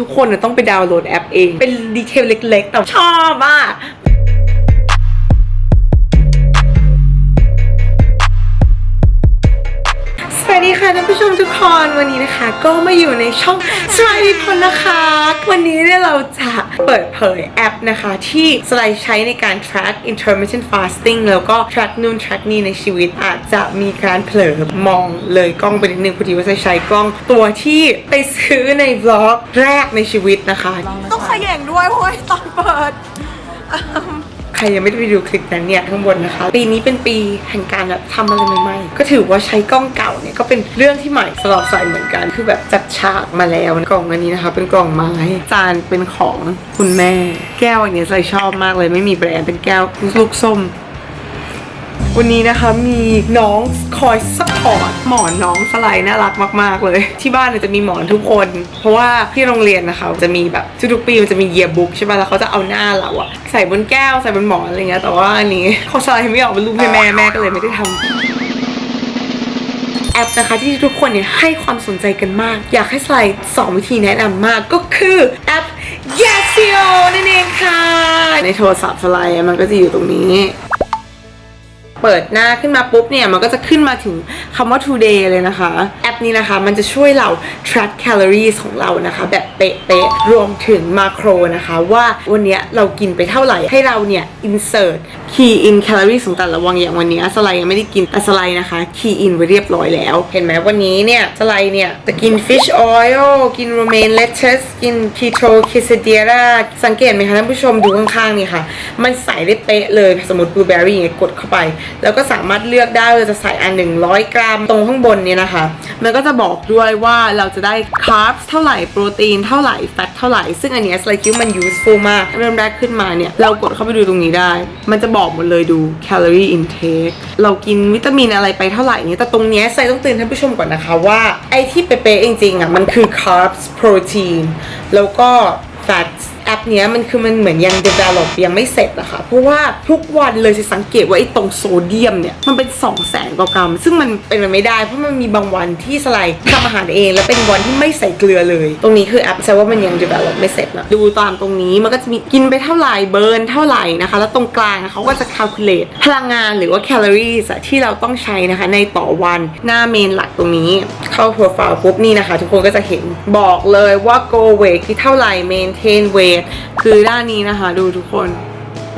ทุกคนน่ะต้องไปดาวน์โหลดแอปเอง เป็นดีเทลเล็กๆ แต่ชอบมาก ค่ะท่านผู้ชมทุกคนวันนี้นะคะ ก็มาอยู่ในช่องสวัสดีพลนะคะ วันนี้เนี่ยเราจะเปิดเผยแอปนะคะ ที่สไลด์ใช้ในการ track intermittent fasting แล้วก็ track นู่น track นี่ในชีวิตอาจจะมีการเผลอมองเลยกล้องไปนิดนึงพอดีว่าจะใช้กล้องตัวที่ไปซื้อในวล็อกแรกในชีวิตนะคะ ต้องขย่งด้วยเพราะว่าตอนเปิด รยังไม่ได้ไปดูคลิปนั้นเนี่ยข้างบนนะคะ ปีนี้เป็นปีแห่งการแบบทำอะไรใหม่ๆ ก็ถือว่าใช้กล้องเก่าเนี่ยก็เป็นเรื่องที่ใหม่สำหรับใส่เหมือนกัน คือแบบจัดฉากมาแล้วกล่องอันนี้นะคะ เป็นกล่องไม้จานเป็นของคุณแม่ แก้วอันเนี้ยใส่ชอบมากเลยไม่มีแบรนด์เป็นแก้วลูกส้ม วันนี้นะคะมีน้องคอยซัพพอร์ตหมอนน้องสไลด์น่ารักมากๆเลย ที่บ้านเนี่ยจะมีหมอนทุกคน เพราะว่าที่โรงเรียนนะคะจะมีแบบทุกๆปีมันจะมีเยียบุ๊กใช่ป่ะแล้วเขาจะเอาหน้าเราอะใส่บนแก้วใส่บนหมอนอะไรเงี้ยแต่ว่าอันนี้เขาสไลด์ไม่ออกเป็นรูปให้แม่แม่ก็เลยไม่ได้ทำแอปนะคะที่ทุกคนเนี่ยให้ความสนใจกันมาก อยากให้สไลด์สองวิธีแนะนำมากก็คือแอป Yasio นั่นเองค่ะ ในโทรศัพท์สไลด์อะมันก็จะอยู่ตรงนี้ เปิดหน้าขึ้นมาปุ๊บเนี่ยมันก็จะขึ้นมาถึง คำว่า today เลยนะคะ แอปนี้นะคะมันจะช่วยเรา track calories ของเรานะคะ แบบเป๊ะๆรวมถึงมาโครนะคะ ว่าวันนี้เรากินไปเท่าไหร่ ให้เราเนี่ย insert key in calories ของแต่ละวันอย่างวันนี้สไลด์ยังไม่ได้กินแต่สไลด์นะคะ key in ไว้เรียบร้อยแล้ว เห็นไหมวันนี้เนี่ยสไลด์เนี่ยจะกิน fish oil กิน romaine lettuce กิน keto quesadilla สังเกตไหมคะท่านผู้ชมดูข้างๆนี่ค่ะ มันใส่ได้เป๊ะเลยสมมติ blueberry อย่างเงี้ยกดเข้าไป แล้วก็สามารถเลือกได้ว่าจะใส่อันหนึ่งร้อยกรัมตรงข้างบนเนี่ยนะคะ มันก็จะบอกด้วยว่าเราจะได้ carbs เท่าไหร่โปรตีนเท่าไหร่ fat เท่าไหร่ ซึ่งอันนี้สไลคิวมัน useful มาก เริ่มแรกขึ้นมาเนี่ย เรากดเข้าไปดูตรงนี้ได้ มันจะบอกหมดเลยดู calorie intake เรากินวิตามินอะไรไปเท่าไหร่เนี่ยแต่ตรงนี้ใส่ต้องเตือนท่านผู้ชมก่อนนะคะว่า ไอที่เป๊ะๆจริงๆอะมันคือ carbs protein แล้วก็ fats แอป เนี้ยมันคือมันเหมือนยัง develop ยังไม่เสร็จอะค่ะ เพราะว่าทุกวันเลยจะสังเกตว่าไอ้ตรงโซเดียมเนี่ยมันเป็น2 0 0แสนกว่ากรัม ซึ่งมันเป็นไปไม่ได้ เพราะมันมีบางวันที่สไลด์ทำอาหารเอง แล้วเป็นวันที่ไม่ใส่เกลือเลย ตรงนี้คือแอปแสดงว่ามันยัง develop ไม่เสร็จนะดูตามตรงนี้มันก็จะมีกินไปเท่าไหร่เบิร์นเท่าไหร่นะคะ แล้วตรงกลางเขาก็จะ calculate พลังงานหรือว่า calories อะที่เราต้องใช้นะคะในต่อวันหน้าเมนหลักตรงนี้เข้า profile ปุ๊บนี่นะคะ ทุกคนก็จะเห็นบอกเลยว่า go weight ที่เท่าไหร่ maintain weight คือด้านนี้นะคะ ดูทุกคน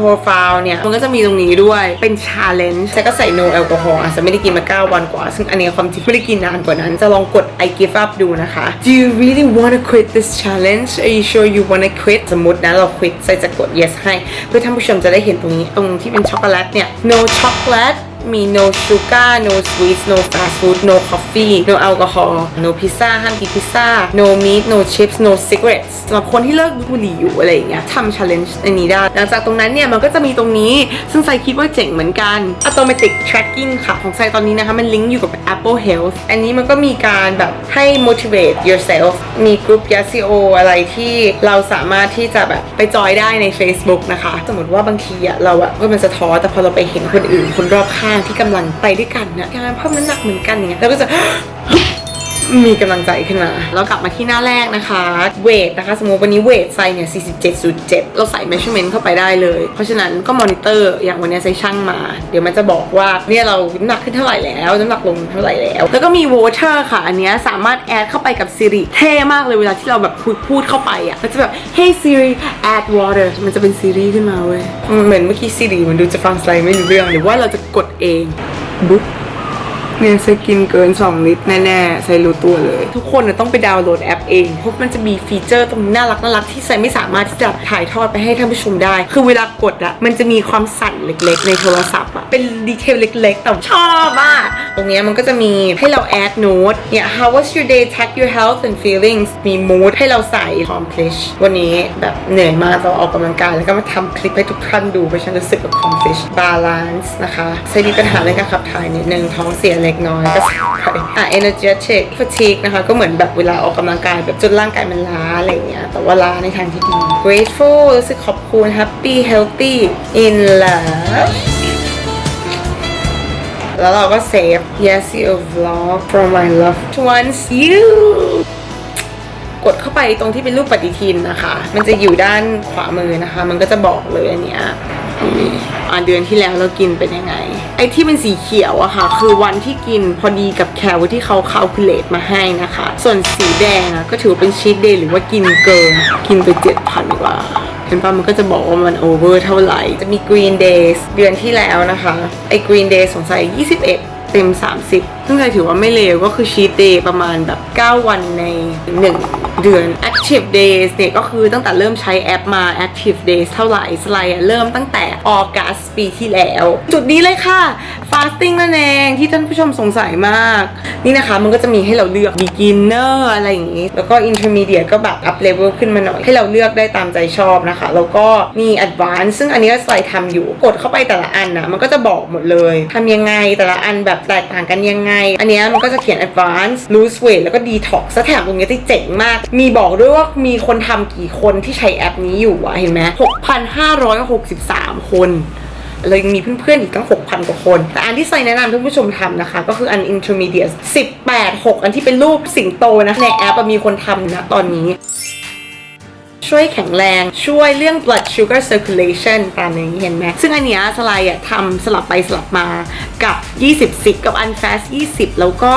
โปรไฟล์เนี่ย มันก็จะมีตรงนี้ด้วย เป็น challenge แต่ก็ใส่ no alcohol อาจจะไม่ได้กินมา 9 วันกว่า ซึ่งอันนี้ความจริงไม่ได้กินนานกว่านั้น จะลองกด I give up ดูนะคะ Do you really wanna quit this challenge Are you sure you wanna quit สมมตินะ เรา quit ใส่จะกด yes ให้ เพื่อท่านผู้ชมจะได้เห็นตรงนี้ ตรงที่เป็นช็อกโกแลตเนี่ย no chocolate มี no sugar no sweets no fast food no coffee no alcohol no pizza ห้ามกินพิซซ่า no meat no chips no cigarettes สำหรับคนที่เลิกบุหรี่อยู่อะไรอย่างเงี้ยทำ challenge อันนี้ได้ หลังจากตรงนั้นเนี่ย มันก็จะมีตรงนี้ ซึ่งไซคิดว่าเจ๋งเหมือนกัน automatic tracking ค่ะ ของไซตอนนี้นะคะ มันลิงก์อยู่กับ Apple Health อันนี้มันก็มีการแบบให้ motivate yourself มีกลุ่ม Yasio อะไรที่เราสามารถที่จะแบบไปจอยได้ใน Facebook นะคะ สมมติว่าบางทีอะเราอะก็มันจะท้อแต่พอเราไปเห็นคนอื่นคนรอบข้างที่กำลังไปด้วยกันนะงานเพิ่มน้ำหนักเหมือนกันอย่างเงี้ยเราก็จะ มีกำลังใจขึ้นมาแล้วกลับมาที่หน้าแรกนะคะเวทนะคะสมมติวันนี้เวทไซเนี่ย 47.7 เราใส่ measurement เข้าไปได้เลย เพราะฉะนั้นก็มอนิเตอร์อย่างวันนี้ใส่ช่างมา เดี๋ยวมันจะบอกว่าเนี่ยเราน้ำหนักขึ้นเท่าไหร่แล้ว น้ำหนักลงเท่าไหร่แล้ว แล้วก็มี water ค่ะ อันนี้สามารถแอดเข้าไปกับ Siri เท่มากเลยเวลาที่เราแบบพูดพูดเข้าไปอะมันจะแบบ hey Siri add water มันจะเป็น Siri ขึ้นมาเว้ยเหมือนเมื่อกี้ Siri มันดูจะฟังสไลด์ไม่รู้เรื่องหรือว่าเราจะกดเองบุ๊ เนี่ยใช้กินเกิน 2 ลิตรแน่ๆใช้รู้ตัวเลย ทุกคนนะต้องไปดาวน์โหลดแอปเองเพราะมันจะมีฟีเจอร์ตรงน่ารักน่ารักที่ใช้ไม่สามารถที่จะถ่ายทอดไปให้ท่านผู้ชมได้ คือเวลากดอะมันจะมีความสั่นเล็กๆ ในโทรศัพท์อะเป็นดีเทลเล็กๆแต่ชอบมากตรงเนี้ยมันก็จะมีให้เราแอดโน้ตเนี่ย how was your day tag your health and feelings มี mood ให้เราใส่ accomplish วันนี้แบบเหนื่อยมากเราออกกำลังกายแล้วก็มาทำคลิปให้ทุกท่านดูเพราะฉันรู้สึก accomplish balance นะคะใช้มีปัญหาเรื่องการขับถ่ายนิดนึงท้องเสียเล็กน้อยก็ใส่ไปอะ energetic fatigue นะคะ ก็เหมือนแบบเวลาออกกำลังกายแบบจนร่างกายมันล้าอะไรเงี้ย แต่ว่าล้าในทางที่ดี grateful รู้สึกขอบคุณ happy healthy in love แล้วเราก็ save yes you vlog from my loved ones you กดเข้าไปตรงที่เป็นรูปปฏิทินนะคะ มันจะอยู่ด้านขวามือนะคะ มันก็จะบอกเลยอันเนี้ย อ่าเดือนที่แล้วเรากินเป็นยังไง ไอ้ที่เป็นสีเขียวอะค่ะ คือวันที่กินพอดีกับแคลที่เขาคาลคูลเลตมาให้นะคะ ส่วนสีแดงอะก็ถือว่าเป็นชีตเดย์หรือว่ากินเกิน กินไปเจ็ดพันกว่าเห็นปะมันก็จะบอกว่ามันโอเวอร์เท่าไหร่ จะมี Green Days เดือนที่แล้วนะคะ ไอ้ Green Days สงสัย 21 เต็ม 30 ซึ่งใครถือว่าไม่เลวก็คือชีตเตอประมาณแบบ 9 วันใน 1 เดือน Active Days เนี่ยก็คือตั้งแต่เริ่มใช้แอปมา Active Days เท่าไหร่สไลด์เริ่มตั้งแต่ออกัสปีที่แล้ว จุดนี้เลยค่ะ Fasting นั่นเองที่ท่านผู้ชมสงสัยมาก นี่นะคะมันก็จะมีให้เราเลือก Beginner อะไรอย่างนี้ แล้วก็ Intermediate ก็แบบ up level ขึ้นมาหน่อย ให้เราเลือกได้ตามใจชอบนะคะ แล้วก็มี Advanced ซึ่งอันนี้ก็สไลด์ทำอยู่ กดเข้าไปแต่ละอันนะมันก็จะบอกหมดเลยทำยังไงแต่ละอันแบบแตกต่างกันยังไง อันนี้มันก็จะเขียน Advanced Lose Weight แล้วก็ Detox และแถมตรงนี้ที่เจ๋งมาก มีบอกด้วยว่ามีคนทำกี่คนที่ใช้แอปนี้อยู่อะเห็นไหม6,563 คน เรายังมีเพื่อนๆอีกตั้ง6,000 กว่าคน แต่อันที่ไซแนะนำท่านผู้ชมทำนะคะ ก็คืออัน intermediate 18 6 อันที่เป็นรูปสิงโตนะในแอปมีคนทำนะตอนนี้ ช่วยแข็งแรง ช่วยเรื่อง blood sugar circulation ตามนี้เห็นไหมซึ่งอันเนี้ยสไลด์อะทำสลับไปสลับมากับ 20 10 กับ unfast 20 แล้วก็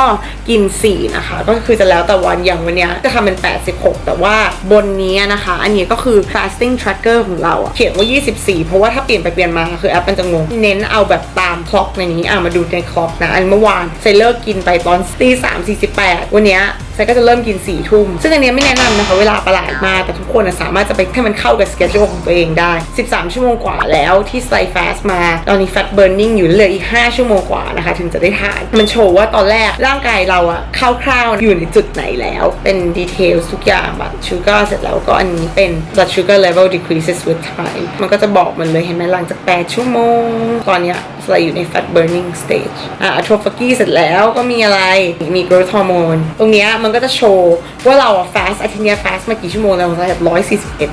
กิน 4 นะคะ ก็คือจะแล้วแต่วันอย่างวันเนี้ยจะทำเป็น 86 แต่ว่าบนนี้นะคะ อันนี้ก็คือ fasting tracker ของเราอะเขียนว่า 24 เพราะว่าถ้าเปลี่ยนไปเปลี่ยนมาคือแอปมันจะงง เน้นเอาแบบตามคล็อกในนี้อะมาดูในคล็อกนะ อันเมื่อวานไซเลิกกินไปตอนตีสามสี่สิบแปดวันเนี้ย ไซก็จะเริ่มกิน4ี่ทุ่มซึ่งอันนี้ไม่แนะนำนะคะเวลาประหลาดมาแต่ทุกคนสามารถจะไปให้มันเข้ากับสเกจของตัวเองได้ 13 ชั่วโมงกว่าแล้วที่ไซฟาสมา ตอนนี้ fat burning อยู่เหลืออีก 5 ชั่วโมงกว่านะคะ ถึงจะได้ทาน มันโชว์ว่าตอนแรกร่างกายเราอะคร่าวๆอยู่ในจุดไหนแล้ว เป็นดีเทลทุกอย่างบัตชูการ์เสร็จแล้วก็อันนี้เป็น blood sugar level decreases with time มันก็จะบอกมันเลยเห็นไหมหลังจาก 8 ชั่วโมง ตอนเนี้ย เราอยู่ใน fat burning stage อะ atrophy เสร็จแล้วก็มีอะไร มี growth hormone ตรงเนี้ยมันก็จะโชว์ว่าเรา fast อาทิตย์นี้ย fast มากี่ชั่วโมงแล้วเราแบบร้อยสี่สิบเอ็ด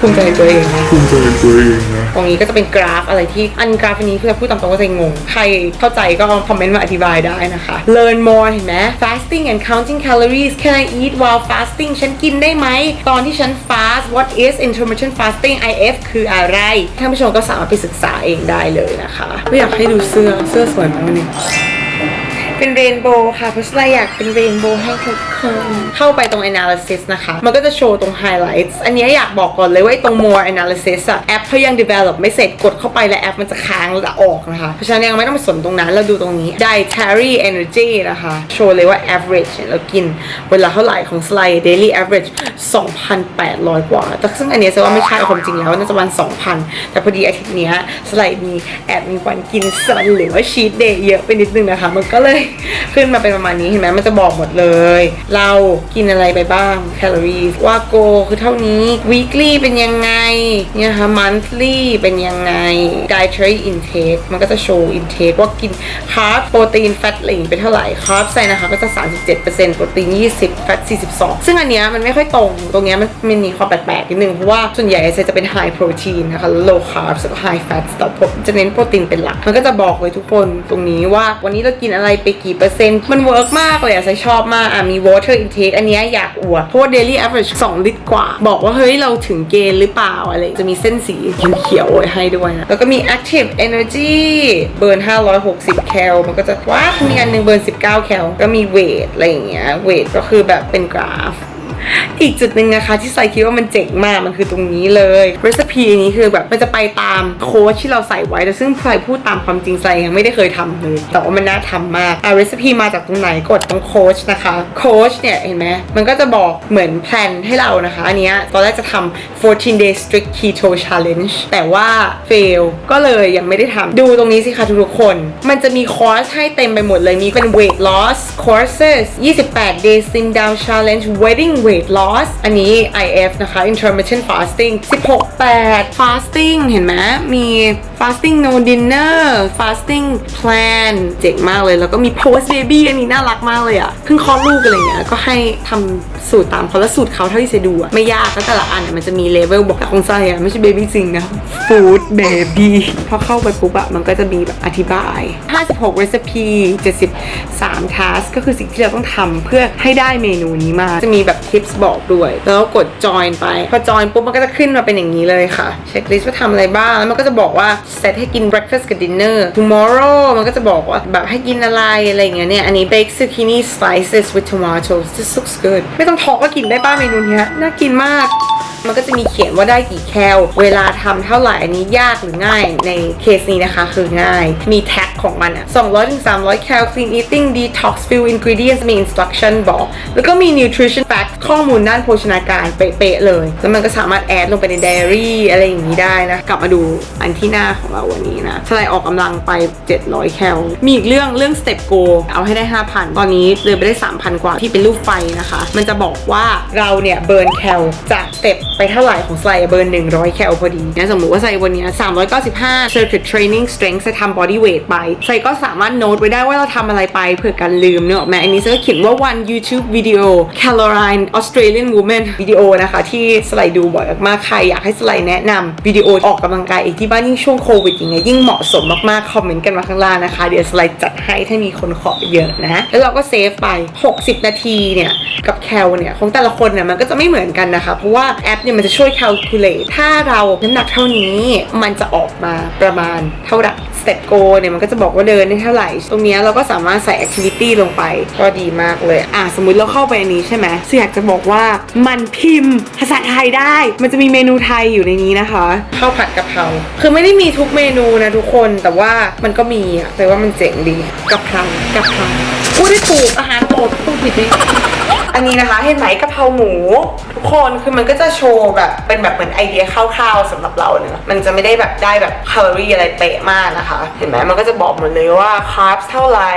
ภูมิใจในตัวเองนะ ภูมิใจในตัวเองนะ ตรงนี้ก็จะเป็นกราฟอะไรที่อันกราฟอันนี้เพื่อพูดตามตรงว่าจะงง ใครเข้าใจก็คอมเมนต์มาอธิบายได้นะคะ learn more เห็นไหม fasting and counting calories can I eat while fasting ฉันกินได้ไหม ตอนที่ฉัน fast what is intermittent fasting IF คืออะไร ท่านผู้ชมก็สามารถไปศึกษาเองได้เลยนะคะไม่อยากให้ดูเสื้อเสื้อสวยมากวันนี้เป็นเรนโบว์ค่ะเพราะฉะนั้นอยากเป็นเรนโบว์ให้ทุกคน เข้าไปตรง analysis นะคะ มันก็จะโชว์ตรง highlights อันนี้อยากบอกก่อนเลยว่าตรง more analysis อะแอปเขายัง develop ไม่เสร็จกดเข้าไปแล้วแอปมันจะค้างจะออกนะคะ เพราะฉะนั้นยังไม่ต้องไปสนตรงนั้น เราดูตรงนี้ dietary energy นะคะ โชว์เลยว่า average เรากินเวลาเท่าไหร่ของ slide daily average 2,800 กว่า แต่ซึ่งอันนี้ยแสดงว่าไม่ใช่ความจริงแล้วน่าจะวัน2,000 แต่พอดีอาทิตย์นี้สไลด์มีแอบมีวันกินซันหรือว่า cheat day เยอะไปนิดนึงนะคะ มันก็เลยขึ้นมาเป็นประมาณนี้เห็นไหมมันจะบอกหมดเลยเรากินอะไรไปบ้างแคลอรี่ว่าโกคือเท่านี้ weekly เป็นยังไงเนี่ยคะ monthly เป็นยังไง dietary intake มันก็จะโชว์ intake ว่ากินคาร์บโปรตีนแฟตอะไรอย่างไปเท่าไหร่คาร์บใส่นะคะก็จะ 37%โปรตีน 20 แฟต 42 ซึ่งอันเนี้ยมันไม่ค่อยตรง ตรงเนี้ยมันมันมีความแปลกๆนิดนึง เพราะว่าส่วนใหญ่ไซจะเป็น high protein นะคะ low carbs แล้วก็ high fat แต่ผมจะเน้นโปรตีนเป็นหลัก มันก็จะบอกเลยทุกคนตรงนี้ว่าวันนี้เรากินอะไรไปกี่เปอร์เซ็นต์ มันเวิร์กมากเลยอะไซชอบมากอะมี water intake อันนี้อยากอวดเพราะว่า daily average 2 ลิตรกว่า บอกว่า เฮ้ย เราถึงเกณฑ์หรือเปล่าอะไร จะมีเส้นสีเขียวๆไว้ให้ด้วยนะ แล้วก็มี active energy เบิร์น 560 แคล มันก็จะว้ามีอันหนึงเบิร์น 19 แคล ก็มี weight อะไรอย่างเงี้ย weight ก็คือแบบเป็นกราฟ อีกจุดหนึ่งนะคะที่ไซคิดว่ามันเจ๋งมากมันคือตรงนี้เลยรีซปีนี้คือแบบมันจะไปตามโค้ชที่เราใส่ไว้แต่ซึ่งใครพูดตามความจริงไซยังไม่ได้เคยทำเลยแต่ว่ามันน่าทำมากอะรีซปีมาจากตรงไหนกดตรงโค้ชนะคะโค้ชเนี่ยเห็นไหมมันก็จะบอกเหมือนแพลนให้เรานะคะอันเนี้ยตอนแรกจะทำ14 day strict keto challenge แต่ว่า fail ก็เลยยังไม่ได้ทำดูตรงนี้สิคะทุกๆคน มันจะมีคอร์สให้เต็มไปหมดเลยมีเป็น weight loss courses 28 day slim down challenge wedding weight loss อันนี้ IF นะคะ intermittent fasting 16 8 fasting เห็นไหมมี fasting no dinner fasting plan เจ๋งมากเลย แล้วก็มี post baby อันนี้น่ารักมากเลยอะเพิ่งคลอดลูกอะไรเงี้ย ก็ให้ทำ สูตรตามเขาแล้วสูตรเขาเท่าที่เซดูอะไม่ยากแล้วแต่ละอันเนี่ยมันจะมีเลเวลบอกแต่ของไซอะไม่ใช่เบบี้จริงนะฟู้ดเบบี้พอเข้าไปปุ๊บอะมันก็จะมีแบบอธิบาย 56 recipe 73 task ก็คือสิ่งที่เราต้องทำเพื่อให้ได้เมนูนี้มา จะมีแบบ tips บอกด้วย แล้วกด join ไป พอ join ปุ๊บมันก็จะขึ้นมาเป็นอย่างนี้เลยค่ะ เช็คลิสต์ว่าทำอะไรบ้าง แล้วมันก็จะบอกว่า set ให้กิน breakfast กับ dinner tomorrow มันก็จะบอกว่าแบบให้กินอะไรอะไรอย่างเงี้ยเนี่ย อันนี้ baked zucchini slices with tomatoes this looks good ไม่ต้องทอก็กินได้ป้าเมนูเนี้ยน่ากินมาก มันก็จะมีเขียนว่าได้กี่แคล เวลาทำเท่าไหร่อันนี้ยากหรือง่ายในเคสนี้นะคะ คือง่าย มีแท็กของมันอะ200ถึง300 แคล clean eating detox few ingredients มี instruction บอก แล้วก็มี nutrition fact ข้อมูลด้านโภชนาการเป๊ะๆเลย แล้วมันก็สามารถแอดลงไปในไดอารี่อะไรอย่างนี้ได้นะ กลับมาดูอันที่หน้าของเราวันนี้นะสลด์ออกกำลังไป 700 แคล มีอีกเรื่องเรื่อง step go เอาให้ได้ 5,000 ตอนนี้เลยไปได้ 3,000 กว่าที่เป็นรูปไฟนะคะ มันจะบอกว่าเราเนี่ยเบิร์นแคลจากสเต็ปไปเท่าไหร่ของไซเบิร์น100แคลพอดีนะสมมุติว่าไซวันนี้ย395 circuit training strength จะทำ body weight ไปไซก็สามารถโน้ตไว้ได้ว่าเราทำอะไรไปเผื่อกันลืมเนอะแม้อันนี้ไซก็เขียนว่า one YouTube video Caroline Australian woman วิดีโอนะคะที่สไลด์ดูบ่อยมากใครอยากให้สไลด์แนะนำวิดีโอออกกำลังกายอีกที่บ้านยิ่งช่วงโควิดอย่างเงี้ยยิ่งเหมาะสมมากๆ คอมเมนต์กันมาข้างล่างนะคะ เดี๋ยวสไลด์จัดให้ถ้ามีคนขอเยอะนะ แล้วเราก็เซฟไป 60 นาทีเนี่ยกับแคลเนี่ยของแต่ละคนเนี่ยมันก็จะไม่เหมือนกันนะคะเพราะว่าแอปเนี่ยมันจะช่วย calculate ถ้าเราน้ำหนักเท่านี้มันจะออกมาประมาณเท่าไหร่ step go เนี่ยมันก็จะบอกว่าเดินได้เท่าไหร่ ตรงเนี้ยเราก็สามารถใส่ activity ลงไป ก็ดีมากเลย อะสมมุติเราเข้าไปอันนี้ใช่ไหมซึ่งอยากจะบอกว่ามันพิมพ์ภาษาไทยได้ มันจะมีเมนูไทยอยู่ในนี้นะคะข้าวผัดกะเพราคือไม่ได้มีทุกเมนูนะทุกคนแต่ว่ามันก็มีอะแต่ว่ามันเจ๋งดีกะเพรากะเพราพูดได้ถูกอาหารโปรดพูดผิดไหม อันนี้นะคะเห็นไหมกะเพราหมู ทุกคนคือมันก็จะโชว์แบบเป็นแบบเหมือนไอเดียคร่าวๆสำหรับเราเนอะมันจะไม่ได้แบบได้แบบแคลอรี่อะไรเป๊ะมากนะคะ เห็นไหมมันก็จะบอกหมดเลยว่าคาร์บเท่าไหร่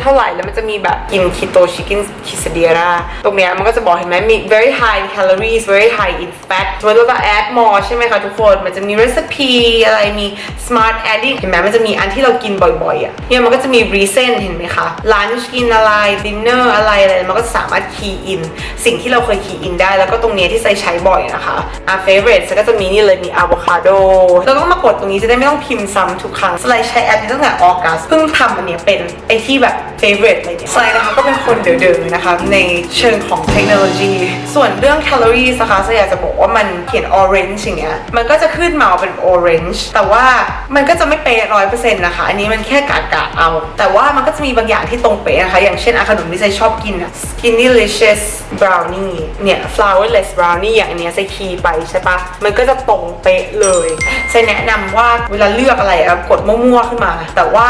เท่าไหร่แล้วมันจะมีแบบกินคีโตชิคกินคิสเดียราตรงเนี้ยมันก็จะบอกเห็นไหมมี very high in calories very high in fat สมมติเราจะ add more ใช่ไหมคะทุกคนมันจะมี recipe อะไรมี smart adding เห็นไหมมันจะมีอันที่เรากินบ่อยๆอะเนี่ยมันก็จะมี recent เห็นไหมคะ lunch กินอะไร dinner อะไรอะไรมันก็สามารถ key in สิ่งที่เราเคย key in ได้ แล้วก็ตรงนี้ที่ใส่ใช้บ่อยนะคะอะ favorite ก็จะมีนี่เลยมี avocado เราต้องมากดตรงนี้จะได้ไม่ต้องพิมพ์ซ้ำทุกครั้งสไลด์ใช้แอปนี้ตั้งแต่ออกัสเพิ่งทำอันนี้เป็นไอที่แบบ favorite อะไรเนี่ยสไลด์นะคะก็เป็นคนเดิมๆนะคะในเชิงของเทคโนโลยี ส่วนเรื่อง calories นะคะสไลด์อยากจะบอกว่ามันเขียน orange อย่างเงี้ยมันก็จะขึ้นมาเป็น orange แต่ว่ามันก็จะไม่เป๊ะร้อยเปอร์เซ็นต์นะคะ อันนี้มันแค่กากะเอา แต่ว่ามันก็จะมีบางอย่างที่ตรงเป๊ะนะคะ อย่างเช่นอาขนมที่ใจชอบกินอะ delicious brownie เนี่ย flourless brownie อย่างอันเนี้ยใส่คีย์ไปใช่ปะมันก็จะตรงเป๊ะเลยใช่แนะนำว่าเวลาเลือกอะไรอะกดมั่วๆขึ้นมา แต่ว่า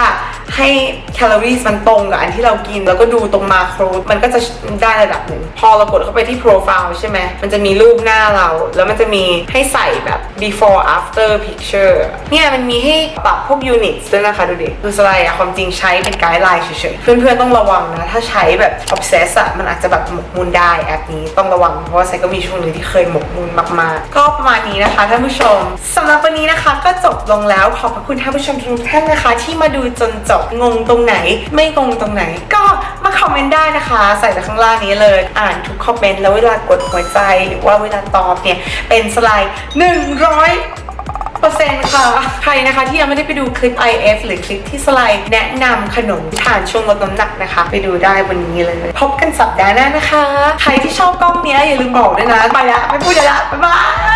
ให้แคลอรี่มันตรงกับอันที่เรากิน แล้วก็ดูตรงมาโครมันก็จะได้ระดับหนึ่ง พอเรากดเข้าไปที่โปรไฟล์ใช่ไหมมันจะมีรูปหน้าเรา แล้วมันจะมีให้ใส่แบบ before after picture เนี่ยมันมีให้ปรับพวก units ด้วยนะคะดูดิดูสไลด์อะความจริงใช้เป็นไกด์ไลน์เฉยๆ เพื่อนๆต้องระวังนะ ถ้าใช้แบบ obsess อะมันอาจจะแบบหมกมุ่นได้แอปนี้ต้องระวัง เพราะว่าไซก็มีช่วงหนึงที่เคยหมกมุ่นมากๆ ก็ประมาณนี้นะคะท่านผู้ชมสำหรับวันนี้นะคะก็จบลงแล้วขอบพระคุณท่านผู้ชมทุกท่านนะคะ ที่มาดูจนจบงงตรงไหน ไม่งงตรงไหน ก็มาคอมเมนต์ได้นะคะ ใส่แต่ข้างล่างนี้เลย อ่านทุกคอมเมนต์แล้วเวลากดหัวใจหรือว่าเวลาตอบเนี่ยเป็นสไลด์100เปอร์เซ็นต์ค่ะ ใครนะคะที่ยังไม่ได้ไปดูคลิป IF หรือคลิปที่สไลด์แนะนำขนมทานช่วงลดน้ำหนักนะคะ ไปดูได้วันนี้เลย พบกันสัปดาห์หน้านะคะ ใครที่ชอบกล้องเนี้ยอย่าลืมบอกด้วยนะ ไปละ ไม่พูดละ บ๊ายบาย